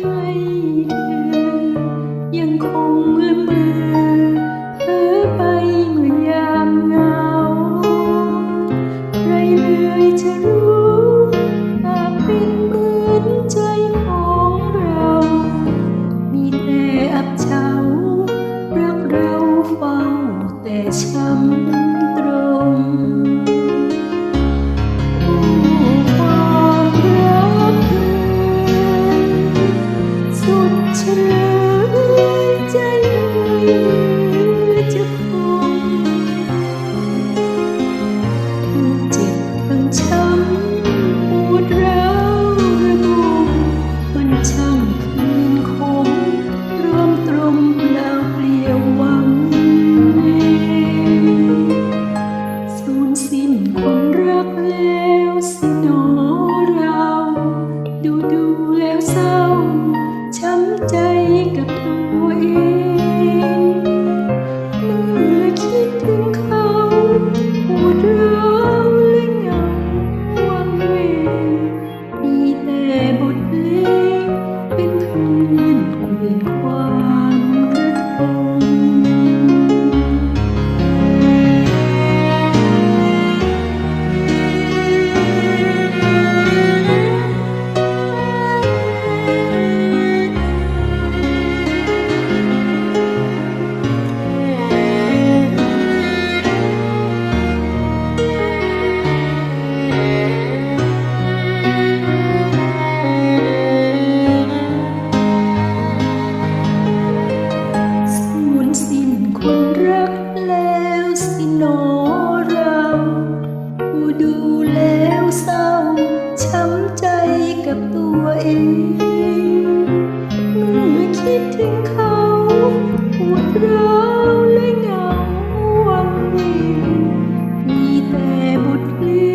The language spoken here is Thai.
ให้ เขาปวดร้าเละเหงาวันนี้มีแต่บทเพลง